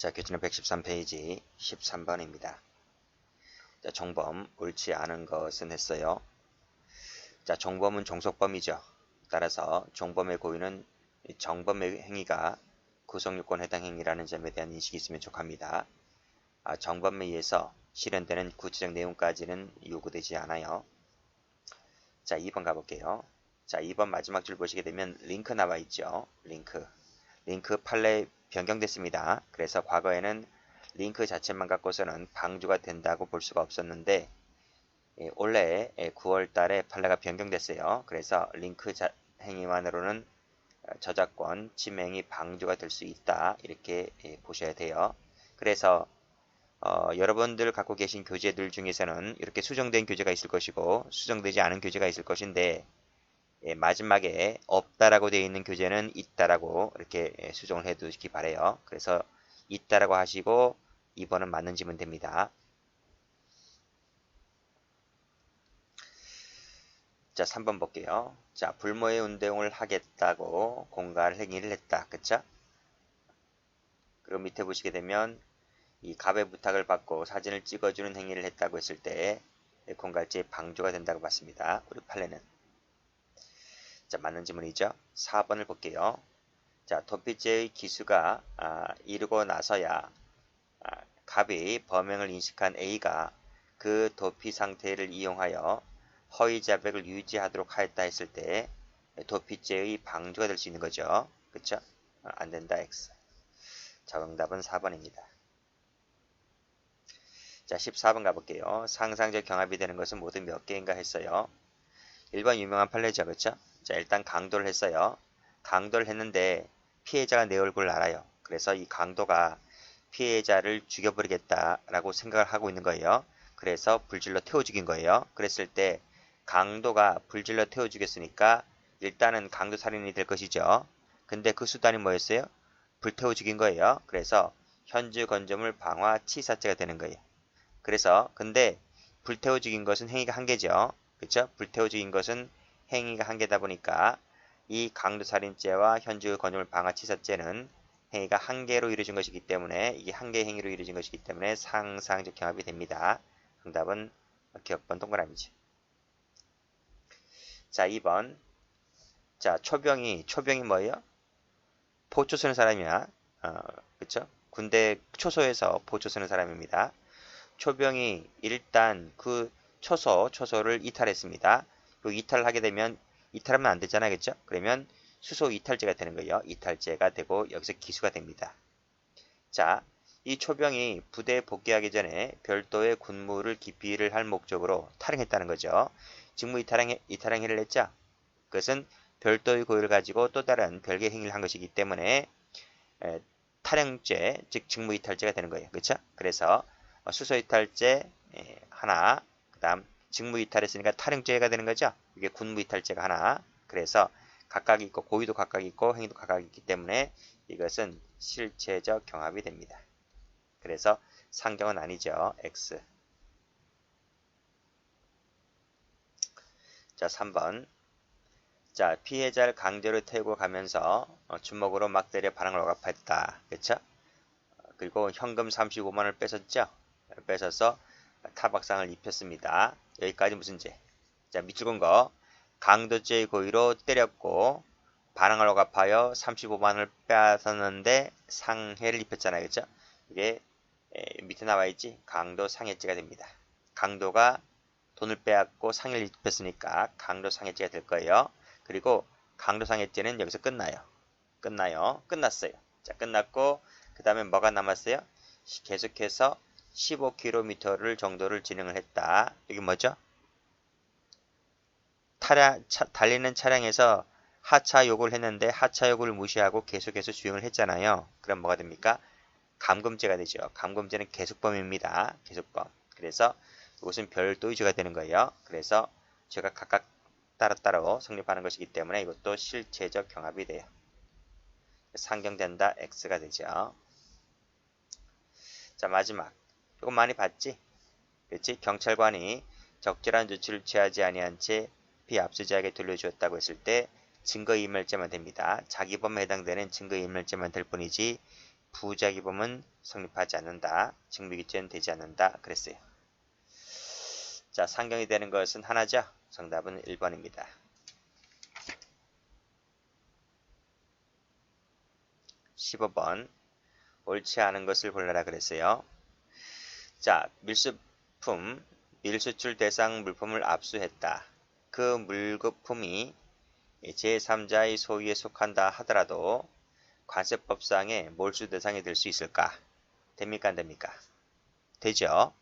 자, 교재는 113페이지 13번입니다. 자, 종범 옳지 않은 것은 했어요. 자, 종범은 종속범이죠. 따라서 종범의 고유는 정범의 행위가 구성요건 해당 행위라는 점에 대한 인식이 있으면 족합니다. 아, 정범에 의해서 실현되는 구체적 내용까지는 요구되지 않아요. 자, 2번 가볼게요. 자, 2번 마지막 줄 보시게 되면 링크 나와 있죠. 링크. 링크 판례 변경됐습니다. 그래서 과거에는 링크 자체만 갖고서는 방주가 된다고 볼 수가 없었는데 예, 올해 9월 예, 달에 판례가 변경됐어요. 그래서 링크 자, 행위만으로는 어, 저작권 침해행위 방주가 될 수 있다. 이렇게 예, 보셔야 돼요. 그래서 어, 여러분들 갖고 계신 교재들 중에서는 이렇게 수정된 교재가 있을 것이고 수정되지 않은 교재가 있을 것인데 예, 마지막에 없다라고 되어 있는 교재는 있다라고 이렇게 예, 수정을 해 두시기 바래요. 그래서 있다라고 하시고 2번은 맞는지면 됩니다. 자, 3번 볼게요. 자, 불모의 운동을 하겠다고 공갈 행위를 했다. 그쵸? 그리고 밑에 보시게 되면 이 갑의 부탁을 받고 사진을 찍어주는 행위를 했다고 했을 때 공갈죄의 방조가 된다고 봤습니다. 우리 판례는. 자, 맞는 지문이죠. 4번을 볼게요. 자, 도피죄의 기수가 아, 이루고 나서야 아, 갑이 범행을 인식한 A가 그 도피 상태를 이용하여 허위 자백을 유지하도록 하였다 했을 때 도피죄의 방조가 될 수 있는 거죠. 그쵸? 아, 안 된다, X. 정답은 4번입니다. 자, 14번 가볼게요. 상상적 경합이 되는 것은 모두 몇 개인가 했어요. 1번 유명한 판례죠. 그쵸? 자, 일단 강도를 했어요. 강도를 했는데 피해자가 내 얼굴을 알아요. 그래서 이 강도가 피해자를 죽여버리겠다라고 생각을 하고 있는 거예요. 그래서 불질러 태워 죽인 거예요. 그랬을 때 강도가 불질러 태워 죽였으니까 일단은 강도 살인이 될 것이죠. 근데 그 수단이 뭐였어요? 불태워 죽인 거예요. 그래서 현주 건조물 방화 치사죄가 되는 거예요. 그래서 근데 불태워 죽인 것은 행위가 한 개죠. 그렇죠? 불태워 죽인 것은 행위가 한 개다 보니까 이 강도살인죄와 현주 건물 방화치사죄는 행위가 한 개로 이루어진 것이기 때문에 이게 한 개의 행위로 이루어진 것이기 때문에 상상적 경합이 됩니다. 정답은 기억번 동그라미죠. 자 2번 자 초병이 초병이 뭐예요? 포초 쓰는 사람이야. 어, 그쵸? 군대 초소에서 포초 쓰는 사람입니다. 초병이 일단 그 초소, 초소를 이탈했습니다. 그 이탈을 하게 되면 이탈하면 안 되잖아요. 그렇죠? 그러면 수소 이탈제가 되는 거예요. 이탈제가 되고 여기서 기수가 됩니다. 자, 이 초병이 부대에 복귀하기 전에 별도의 군무를 기피를 할 목적으로 탈행했다는 거죠. 직무 이탈행, 이탈 행위를 했죠. 그것은 별도의 고의를 가지고 또 다른 별개 행위를 한 것이기 때문에 에, 탈행죄, 즉 직무 이탈죄가 되는 거예요. 그렇죠? 그래서 어, 수소 이탈죄 하나, 그 다음 직무이탈했으니까 탈행죄가 되는 거죠. 이게 군무이탈죄가 하나. 그래서 각각 있고 고의도 각각 있고 행위도 각각 있기 때문에 이것은 실체적 경합이 됩니다. 그래서 상경은 아니죠. X. 자, 3번. 자, 피해자를 강제로 태우고 가면서 어, 주먹으로 막 때려 반항을 억압했다. 그렇죠? 그리고 현금 35만 원을 뺏었죠? 뺏어서 타박상을 입혔습니다. 여기까지 무슨 죄? 자, 밑줄 건 거. 강도죄의 고의로 때렸고 반항을 억압하여 35만원을 빼앗았는데 상해를 입혔잖아요. 그죠? 이게 에, 밑에 나와 있지? 강도 상해죄가 됩니다. 강도가 돈을 빼앗고 상해를 입혔으니까 강도 상해죄가 될 거예요. 그리고 강도 상해죄는 여기서 끝나요. 끝나요. 끝났어요. 자, 끝났고 그 다음에 뭐가 남았어요? 계속해서 15km를 정도를 진행을 했다. 이게 뭐죠? 타량, 차, 달리는 차량에서 하차 요구를 했는데 하차 요구를 무시하고 계속해서 주행을 했잖아요. 그럼 뭐가 됩니까? 감금죄가 되죠. 감금죄는 계속범입니다. 계속범. 그래서 이것은 별도의 죄가 되는 거예요. 그래서 죄가 각각 따로따로 성립하는 것이기 때문에 이것도 실체적 경합이 돼요. 상경된다 X가 되죠. 자 마지막 이거 많이 봤지? 그렇지? 경찰관이 적절한 조치를 취하지 아니한 채 피압수자에게 돌려주었다고 했을 때 증거인멸죄만 됩니다. 자기범에 해당되는 증거인멸죄만 될 뿐이지 부작위범은 성립하지 않는다. 직무기죄는 되지 않는다. 그랬어요. 자, 상경이 되는 것은 하나죠. 정답은 1번입니다. 15번 옳지 않은 것을 골라라 그랬어요. 자, 밀수품, 밀수출 대상 물품을 압수했다. 그 물품이 제3자의 소유에 속한다 하더라도 관세법상의 몰수 대상이 될 수 있을까? 됩니까? 안 됩니까? 되죠.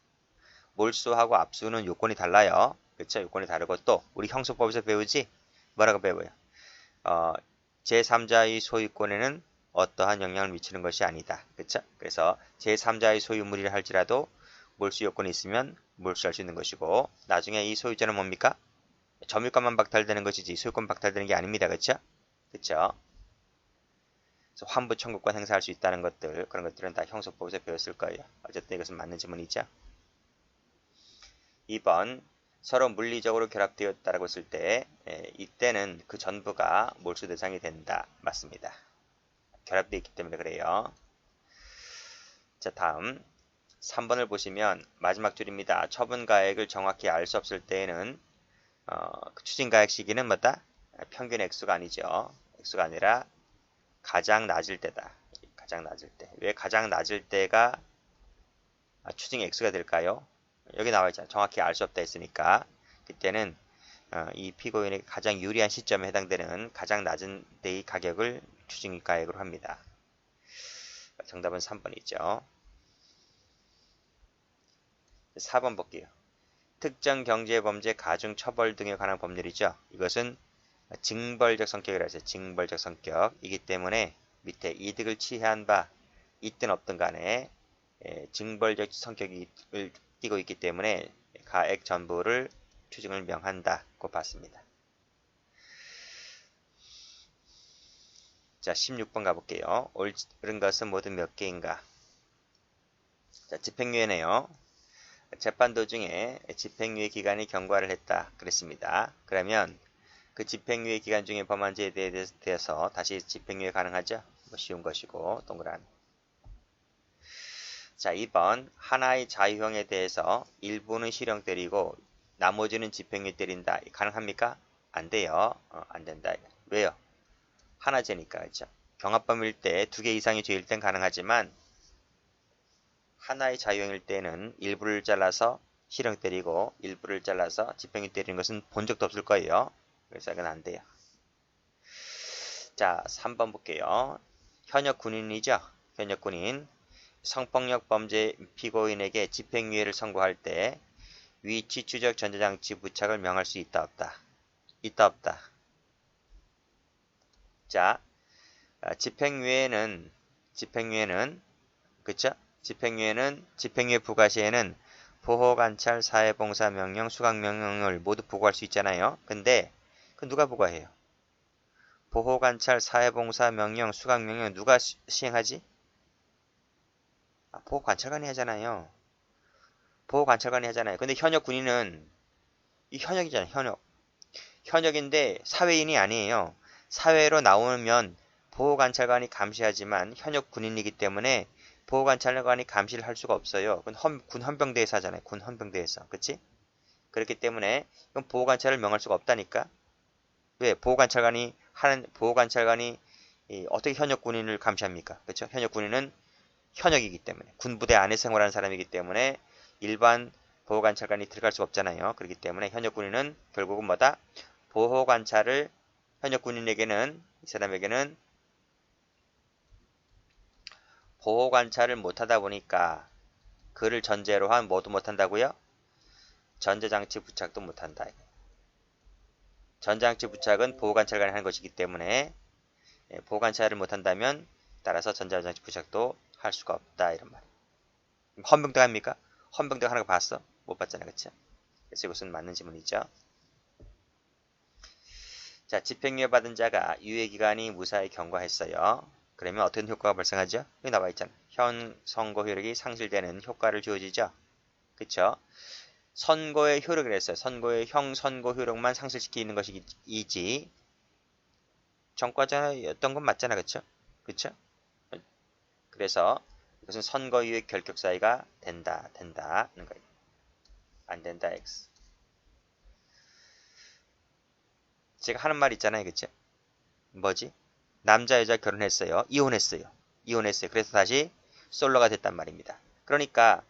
몰수하고 압수는 요건이 달라요. 그렇죠? 요건이 다르고 또 우리 형소법에서 배우지? 뭐라고 배워요? 어, 제3자의 소유권에는 어떠한 영향을 미치는 것이 아니다. 그렇죠? 그래서 제3자의 소유물이라 할지라도 몰수 요건이 있으면 몰수할 수 있는 것이고 나중에 이 소유자는 뭡니까? 점유권만 박탈되는 것이지 소유권 박탈되는 게 아닙니다. 그렇죠? 그렇죠? 환부 청구권 행사할 수 있다는 것들 그런 것들은 다 형소법에서 배웠을 거예요. 어쨌든 이것은 맞는 지문이죠. 2번 서로 물리적으로 결합되었다라고 했을 때 에, 이때는 그 전부가 몰수 대상이 된다. 맞습니다. 결합되어 있기 때문에 그래요. 자 다음 3번을 보시면 마지막 줄입니다. 처분가액을 정확히 알 수 없을 때에는 어, 그 추진가액 시기는 뭐다? 평균 액수가 아니죠. 액수가 아니라 가장 낮을 때다. 가장 낮을 때. 왜 가장 낮을 때가 추징 액수가 될까요? 여기 나와 있잖아요. 정확히 알 수 없다 했으니까 그때는 어, 이 피고인에게 가장 유리한 시점에 해당되는 가장 낮은 데의 가격을 추징가액으로 합니다. 정답은 3번이죠. 4번 볼게요. 특정 경제범죄 가중 처벌 등에 관한 법률이죠. 이것은 징벌적 성격이라 해서 징벌적 성격이기 때문에 밑에 이득을 취한 바 있든 없든 간에 징벌적 성격을 띠고 있기 때문에 가액 전부를 추징을 명한다고 봤습니다. 자, 16번 가볼게요. 옳은 것은 모두 몇 개인가? 자, 집행유예네요. 재판 도중에 집행유예 기간이 경과를 했다. 그랬습니다. 그러면 그 집행유예 기간 중에 범한죄에 대해서 다시 집행유예 가능하죠? 뭐 쉬운 것이고 동그란 자 2번 하나의 자유형에 대해서 일부는 실형 때리고 나머지는 집행유예 때린다 가능합니까? 안 돼요 어, 안 된다 왜요? 하나제니까 그렇죠 경합범일 때 두 개 이상이 죄일 땐 가능하지만 하나의 자유형일 때는 일부를 잘라서 실형 때리고 일부를 잘라서 집행유예 때리는 것은 본 적도 없을 거예요 그래서 이건 안 돼요. 자, 3번 볼게요. 현역 군인이죠. 현역 군인. 성폭력 범죄 피고인에게 집행유예를 선고할 때 위치 추적 전자장치 부착을 명할 수 있다 없다. 있다 없다. 자, 아, 집행유예는 집행유예는 그쵸? 집행유예는 집행유예 부과 시에는 보호 관찰, 사회봉사 명령, 수강 명령을 모두 보고할 수 있잖아요. 근데 그 누가 부과해요? 보호 관찰, 사회봉사 명령, 수강 명령 누가 시 행하지? 아, 보호 관찰관이 하잖아요. 보호 관찰관이 하잖아요. 근데 현역 군인은 이 현역이잖아요. 현역. 현역인데 사회인이 아니에요. 사회로 나오면 보호 관찰관이 감시하지만 현역 군인이기 때문에 보호관찰관이 감시를 할 수가 없어요. 그건 헌, 군 헌병대에서 하잖아요. 군 헌병대에서. 그치? 그렇기 때문에 이건 보호관찰을 명할 수가 없다니까. 왜 보호관찰관이 하는 보호관찰관이 어떻게 현역 군인을 감시합니까? 그렇죠? 현역 군인은 현역이기 때문에 군부대 안에 생활하는 사람이기 때문에 일반 보호관찰관이 들어갈 수 없잖아요. 그렇기 때문에 현역 군인은 결국은 뭐다? 보호관찰을 현역 군인에게는 이 사람에게는 보호 관찰을 못하다 보니까 그를 전제로 한 뭐도 못한다고요? 전자장치 부착도 못한다. 전장치 부착은 보호 관찰관이 하는 것이기 때문에 예, 보호 관찰을 못한다면 따라서 전자장치 부착도 할 수가 없다 이런 말이에요. 헌병대 합니까? 헌병대 하는 거 봤어? 못 봤잖아 그쵸? 그래서 이것은 맞는 지문이죠. 자 집행유예 받은 자가 유예기간이 무사히 경과했어요. 그러면 어떤 효과가 발생하죠? 여기 나와 있잖아. 현 선고 효력이 상실되는 효과를 주어지죠. 그쵸? 선거의 효력을 했어요. 선거의 형 선거 효력만 상실시키는 것이지 정과자였던 건 맞잖아. 그쵸? 그쵸? 그래서 이것은 선거 이후의 결격 사유가 된다. 된다. 는 거예요. 안 된다. X. 제가 하는 말 있잖아요. 그쵸? 뭐지? 남자 여자 결혼했어요. 이혼했어요. 이혼했어요. 그래서 다시 솔로가 됐단 말입니다. 그러니까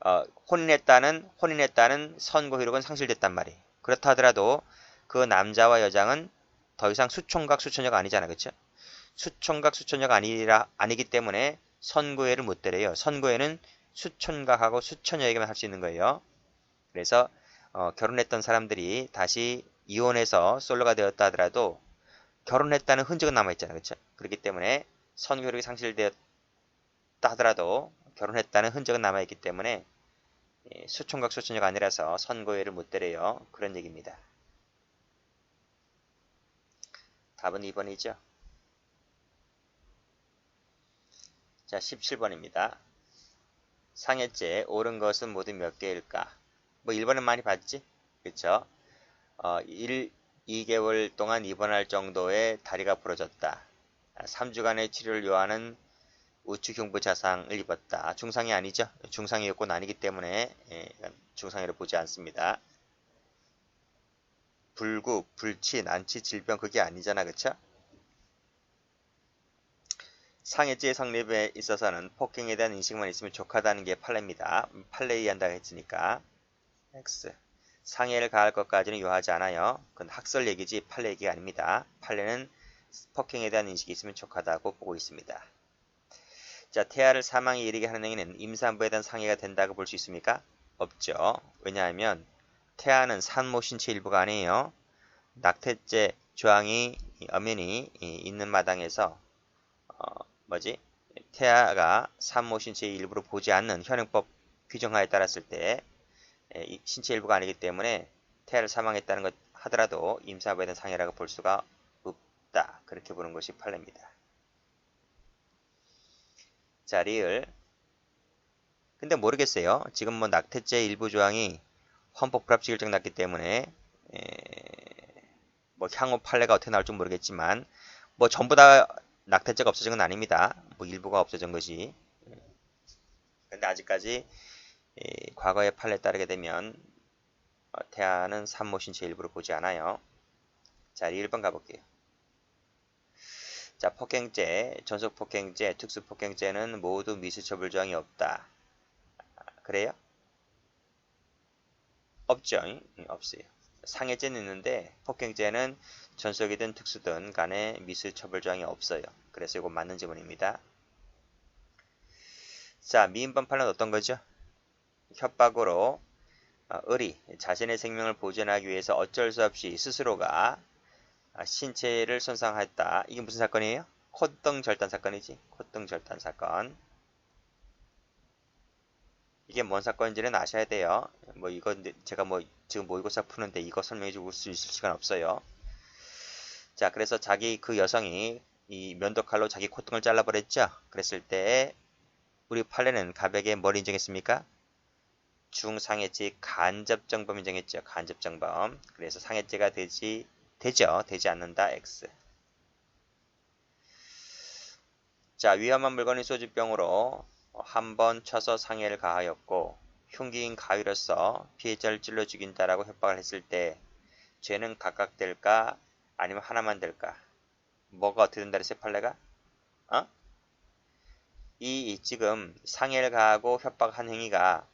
어, 혼인했다는 혼인했다는 선고 기록은 상실됐단 말이에요. 그렇다 하더라도 그 남자와 여장은 더 이상 수총각 수처녀가 아니잖아. 그쵸? 수총각 수처녀가 아니라 아니기 때문에 선고회를 못 때려요. 선고회는 수총각하고 수처녀에게만 할 수 있는 거예요. 그래서 어, 결혼했던 사람들이 다시 이혼해서 솔로가 되었다 하더라도 결혼했다는 흔적은 남아있잖아요. 그렇죠? 그렇기 때문에 선교력이 상실되었다 하더라도 결혼했다는 흔적은 남아있기 때문에 예, 수총각 수천녀가 아니라서 선고회를 못 때려요. 그런 얘기입니다. 답은 2번이죠. 자, 17번입니다. 상해죄 옳은 것은 모두 몇 개일까? 뭐 1번은 많이 봤지? 그쵸? 어, 1, 2개월 동안 입원할 정도의 다리가 부러졌다. 3주간의 치료를 요하는 우측 흉부 자상을 입었다. 중상이 아니죠. 중상이 요건 아니기 때문에 예, 중상이를 보지 않습니다. 불구, 불치, 난치, 질병 그게 아니잖아. 그쵸? 상해죄 성립에 있어서는 폭행에 대한 인식만 있으면 족하다는 게 판례입니다. 판례에 의한다고 했으니까 X 상해를 가할 것까지는 요하지 않아요. 그건 학설 얘기지 판례 얘기가 아닙니다. 판례는 폭행에 대한 인식이 있으면 족하다고 보고 있습니다. 자, 태아를 사망에 이르게 하는 행위는 임산부에 대한 상해가 된다고 볼 수 있습니까? 없죠. 왜냐하면 태아는 산모 신체 일부가 아니에요. 낙태죄 조항이 엄연히 있는 마당에서 어, 뭐지? 태아가 산모 신체의 일부로 보지 않는 현행법 규정하에 따랐을 때 신체 일부가 아니기 때문에 태아를 사망했다는 것 하더라도 임산부에 대한 상해라고 볼 수가 없다. 그렇게 보는 것이 판례입니다. 자, 리을. 근데 모르겠어요. 지금 뭐 낙태죄 일부 조항이 헌법 불합치 결정 났기 때문에 에, 뭐 향후 판례가 어떻게 나올지 모르겠지만 뭐 전부 다 낙태죄가 없어진 건 아닙니다. 뭐 일부가 없어진 것이. 근데 아직까지 과거의 판례에 따르게 되면 어, 태아는 산모 신 체 일부를 보지 않아요. 자, 1번 가볼게요. 자, 폭행죄, 전속 폭행죄, 특수 폭행죄는 모두 미수처벌 조항이 없다. 그래요? 없죠? 없어요. 상해죄는 있는데 폭행죄는 전속이든 특수든 간에 미수 처벌 조항이 없어요. 그래서 이거 맞는 지문입니다. 자, 미인번 판은 어떤 거죠? 협박으로 어, 의리, 자신의 생명을 보존하기 위해서 어쩔 수 없이 스스로가 신체를 손상했다. 이게 무슨 사건이에요? 콧등 절단 사건이지. 콧등 절단 사건. 이게 뭔 사건인지는 아셔야 돼요. 뭐 이건 제가 뭐 지금 모의고사 푸는데 이거 설명해 줄 수 있을 시간 없어요. 자, 그래서 자기 그 여성이 이 면도칼로 자기 콧등을 잘라버렸죠. 그랬을 때 우리 판례는 가백에 뭘 인정했습니까? 중상해죄 간접정범 인정했죠. 간접정범. 그래서 상해죄가 되지 되죠. 되지 않는다. X. 자, 위험한 물건이 소주병으로 한 번 쳐서 상해를 가하였고 흉기인 가위로서 피해자를 찔러 죽인다라고 협박을 했을 때 죄는 각각 될까 아니면 하나만 될까? 뭐가 어떻게 된다 그랬어요, 판례가? 어? 이 지금 상해를 가하고 협박한 행위가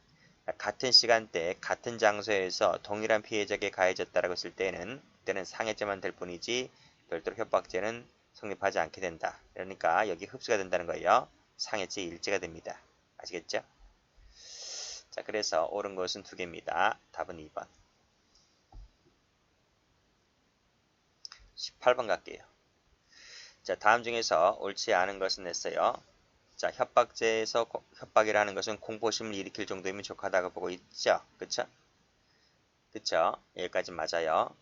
같은 시간대 같은 장소에서 동일한 피해자에게 가해졌다라고 했을 때는 그때는 상해죄만 될 뿐이지 별도로 협박죄는 성립하지 않게 된다. 그러니까 여기 흡수가 된다는 거예요. 상해죄 일제가 됩니다. 아시겠죠? 자, 그래서 옳은 것은 두 개입니다. 답은 2번. 18번 갈게요. 자, 다음 중에서 옳지 않은 것은 냈어요. 자, 협박죄에서 협박이라는 것은 공포심을 일으킬 정도이면 족하다고 보고 있죠. 그쵸? 그쵸? 여기까지 맞아요.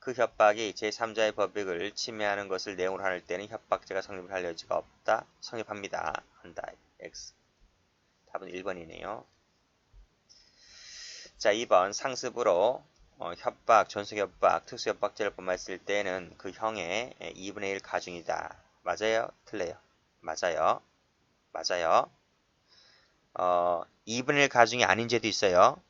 그 협박이 제3자의 법익을 침해하는 것을 내용으로 할 때는 협박죄가 성립을 할 여지가 없다. 성립합니다. 한다. X. 답은 1번이네요. 자, 2번 상습으로 어, 협박, 전속협박, 특수협박죄를 범했을 때는 그 형의 2분의 1 가중이다. 맞아요? 틀려요? 맞아요. 맞아요. 어, 2분의 1 가중이 아닌 죄도 있어요.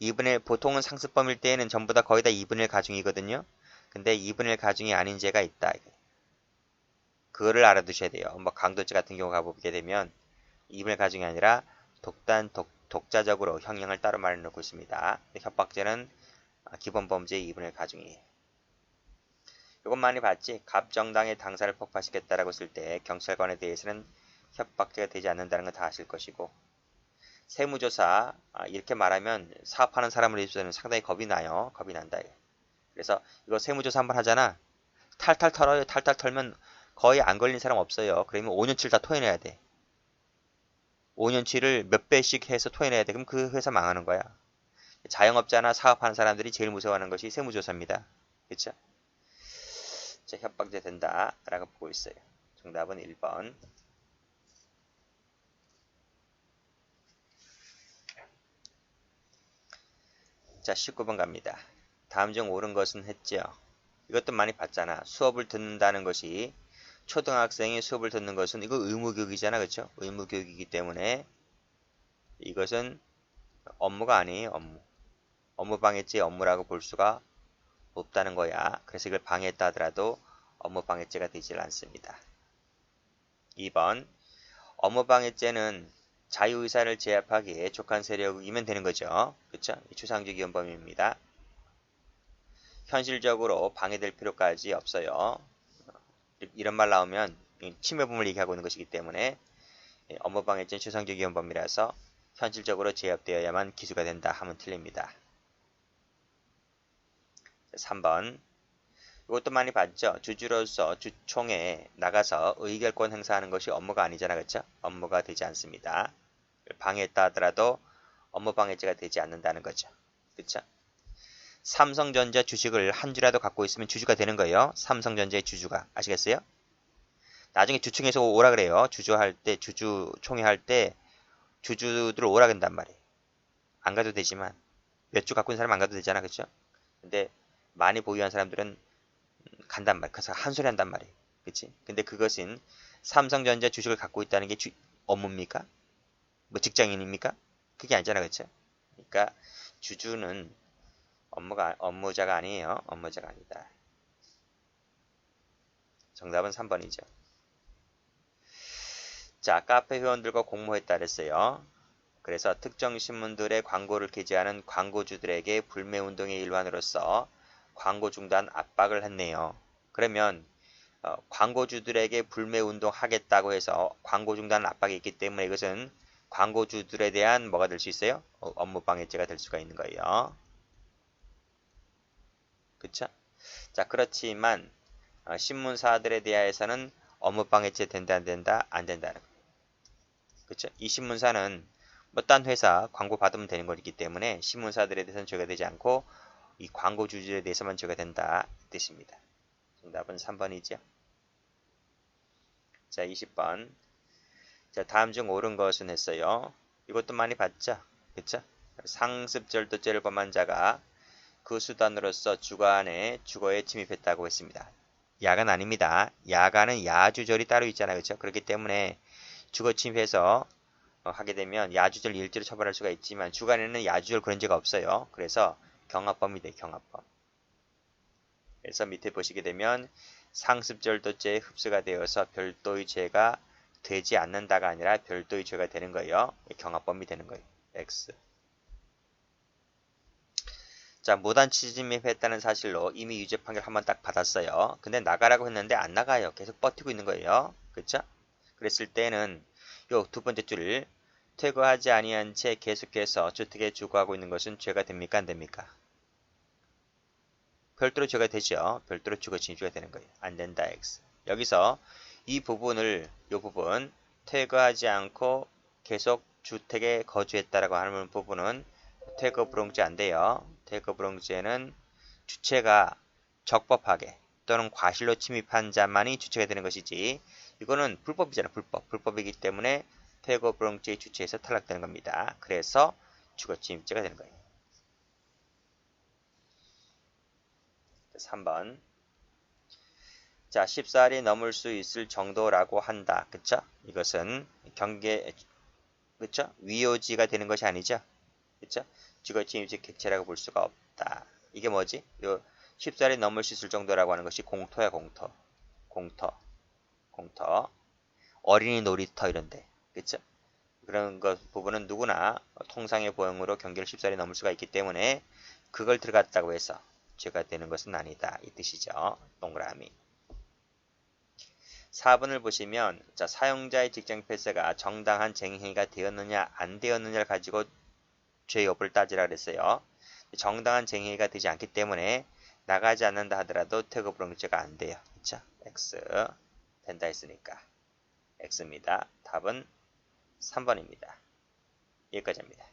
2분의 1, 보통은 상습범일 때에는 전부 다 거의 다 2분의 1 가중이거든요. 근데 2분의 1 가중이 아닌 죄가 있다. 그거를 알아두셔야 돼요. 뭐 강도죄 같은 경우 가보게 되면 2분의 1 가중이 아니라 독단, 독, 독자적으로 형량을 따로 말해놓고 있습니다. 협박죄는 기본 범죄의 2분의 1 가중이에요. 이건 많이 봤지? 갑정당의 당사를 폭파시켰다라고 쓸 때 경찰관에 대해서는 협박죄가 되지 않는다는 건다 아실 것이고 세무조사 아, 이렇게 말하면 사업하는 사람을 입장에서는 상당히 겁이 나요. 겁이 난다. 그래서 이거 세무조사 한번 하잖아. 탈탈 털어요. 탈탈 털면 거의 안 걸린 사람 없어요. 그러면 5년치를 다 토해내야 돼. 5년치를 몇 배씩 해서 토해내야 돼. 그럼 그 회사 망하는 거야. 자영업자나 사업하는 사람들이 제일 무서워하는 것이 세무조사입니다. 그쵸? 자, 협박죄 된다. 라고 보고 있어요. 정답은 1번. 자, 19번 갑니다. 다음 중 옳은 것은 했죠. 이것도 많이 봤잖아. 수업을 듣는다는 것이 초등학생이 수업을 듣는 것은 이거 의무교육이잖아. 그렇죠? 의무교육이기 때문에 이것은 업무가 아니에요. 업무. 업무방해죄 업무라고 볼 수가 없다는 거야. 그래서 이걸 방해했다 하더라도 업무방해죄가 되질 않습니다. 2번 업무방해죄는 자유의사를 제압하기에 족한 세력이면 되는 거죠. 그렇죠? 추상적 위헌범입니다. 현실적으로 방해될 필요까지 없어요. 이런 말 나오면 침해범을 얘기하고 있는 것이기 때문에 예, 업무방해죄 추상적 위헌범이라서 현실적으로 제압되어야만 기수가 된다 하면 틀립니다. 3번 이것도 많이 봤죠. 주주로서 주총에 나가서 의결권 행사하는 것이 업무가 아니잖아. 그렇죠? 업무가 되지 않습니다. 방해했다 하더라도 업무 방해죄가 되지 않는다는 거죠. 그렇죠? 삼성전자 주식을 한 주라도 갖고 있으면 주주가 되는 거예요. 삼성전자의 주주가. 아시겠어요? 나중에 주총에서 오라 그래요. 주주할 때, 주주 총회 할 때 주주들 오라 그런단 말이에요. 안 가도 되지만 몇 주 갖고 있는 사람 안 가도 되잖아. 그렇죠? 근데 많이 보유한 사람들은 간단 말. 그래서 한 소리 한단 말이에요. 그치? 근데 그것은 삼성전자 주식을 갖고 있다는 게 주, 업무입니까? 뭐 직장인입니까? 그게 아니잖아. 그쵸? 그러니까 주주는 업무가, 업무자가 아니에요. 업무자가 아니다. 정답은 3번이죠. 자, 카페 회원들과 공모했다 그랬어요. 그래서 특정 신문들의 광고를 게재하는 광고주들에게 불매운동의 일환으로서 광고 중단 압박을 했네요. 그러면 어, 광고주들에게 불매운동 하겠다고 해서 광고 중단 압박이 있기 때문에 이것은 광고주들에 대한 뭐가 될 수 있어요? 어, 업무 방해죄가 될 수가 있는 거예요. 그쵸? 자 그렇지만 어, 신문사들에 대하여서는 업무 방해죄 된다 안 된다 안 된다는 거예요. 그쵸? 이 신문사는 뭐 딴 회사 광고 받으면 되는 거기 때문에 신문사들에 대해서는 죄가 되지 않고 이 광고 주주에 대해서만 죄가 된다 뜻입니다. 정답은 3번이죠. 자, 20번. 자, 다음 중 옳은 것은 했어요. 이것도 많이 봤죠? 그쵸? 상습절도죄를 범한 자가 그 수단으로서 주관에 주거에 침입했다고 했습니다. 야간 아닙니다. 야간은 야주절이 따로 있잖아요. 그렇죠? 그렇기 때문에 주거 침입해서 어, 하게 되면 야주절 일지로 처벌할 수가 있지만 주간에는 야주절 그런 죄가 없어요. 그래서 경합범이 돼 경합범. 그래서 밑에 보시게 되면 상습절도죄에 흡수가 되어서 별도의 죄가 되지 않는다가 아니라 별도의 죄가 되는 거예요. 경합범이 되는 거예요. X. 자, 무단치 침입했다는 사실로 이미 유죄 판결 한 번 딱 받았어요. 근데 나가라고 했는데 안 나가요. 계속 버티고 있는 거예요. 그렇죠? 그랬을 때는 요 두 번째 줄을 퇴거하지 아니한 채 계속해서 주택에 주거하고 있는 것은 죄가 됩니까? 안 됩니까? 별도로 죄가 되죠. 별도로 주거 진주가 되는 거예요. 안 된다 X. 여기서 이 부분을 이 부분 퇴거하지 않고 계속 주택에 거주했다라고 하는 부분은 퇴거 불응죄 안 돼요. 퇴거 불응죄는 주체가 적법하게 또는 과실로 침입한 자만이 주체가 되는 것이지 이거는 불법이잖아. 불법. 불법이기 때문에 퇴거 불응죄의 주체에서 탈락되는 겁니다. 그래서 주거 침입죄가 되는 거예요. 3번 자, 14일이 넘을 수 있을 정도라고 한다. 그쵸? 이것은 경계, 그쵸? 위요지가 되는 것이 아니죠? 그쵸? 지거치 임시 객체라고 볼 수가 없다. 이게 뭐지? 요 14일이 넘을 수 있을 정도라고 하는 것이 공터야, 공터. 공터. 공터. 어린이 놀이터 이런데. 그쵸? 그런 것 부분은 누구나 통상의 보형으로 경계를 14일이 넘을 수가 있기 때문에 그걸 들어갔다고 해서 죄가 되는 것은 아니다. 이 뜻이죠. 동그라미. 4번을 보시면 자, 사용자의 직장 폐쇄가 정당한 쟁행위가 되었느냐 안 되었느냐를 가지고 죄 여부를 따지라 그랬어요. 정당한 쟁행위가 되지 않기 때문에 나가지 않는다 하더라도 태그 불응죄가 안 돼요. 그쵸? X 된다 했으니까 X입니다. 답은 3번입니다. 여기까지입니다.